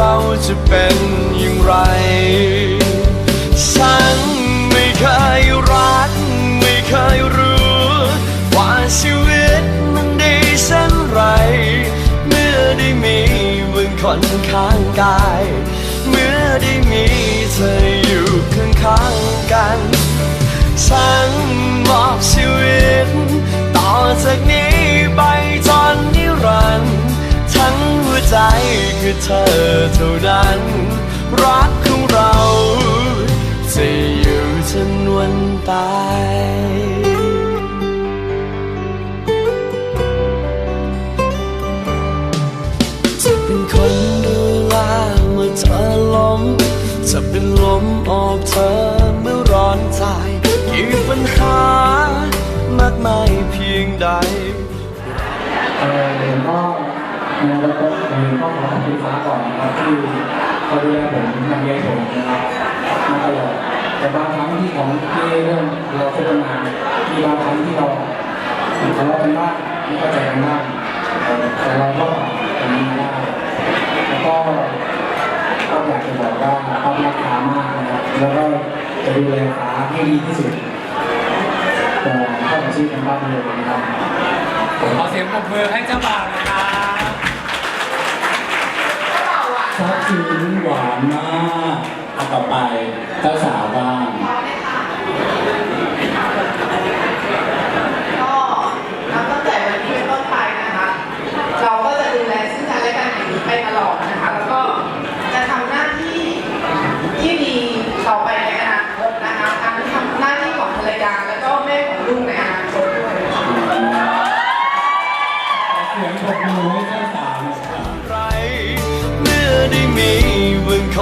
เราจะเป็นอย่างไร ฉันไม่เคยรัก ไม่เคยรู้ ว่าชีวิตมันดีเช่นไร เมื่อได้มีมึงคนข้างกาย เมื่อได้มีเธออยู่ข้างข้างๆกัน ฉันมอบชีวิต ต่อจากนี้ คือเธอเท่านั้น รักของเราจะอยู่จนวันตายจะเป็นคนดูแลเมื่อเธอล้มจะเป็นลมออกเธอเมื่อร้อนใจกี่ปัญหามากมายเพียงใด เอ่อหลวงพ่อนะครับก็หลวงพ่อขอขอบคุณฟ้าก่อนนะครับที่คอยดูแลผมนำเลี้ยงผมนะครับมาตลอดแต่บางครั้งที่ของที่เรื่องเราคบกันมามีบางครั้งที่เราทะเลาะกันบ้างไม่เข้าใจกันบ้างแต่เราก็ผ่านตรงนี้มาได้แล้วก็ก็อยากจะบอกว่าเขารักษามากนะครับแล้วก็จะดูแลขาให้ดีที่สุดต่เข้ากับชีวิตกันบ้างเลยนะครับขอเสียงปรบมือให้เจ้าบ่าวนะครับ ซับซึ้งหวานมากเอาต่อไปเจ้าสาวบ้าง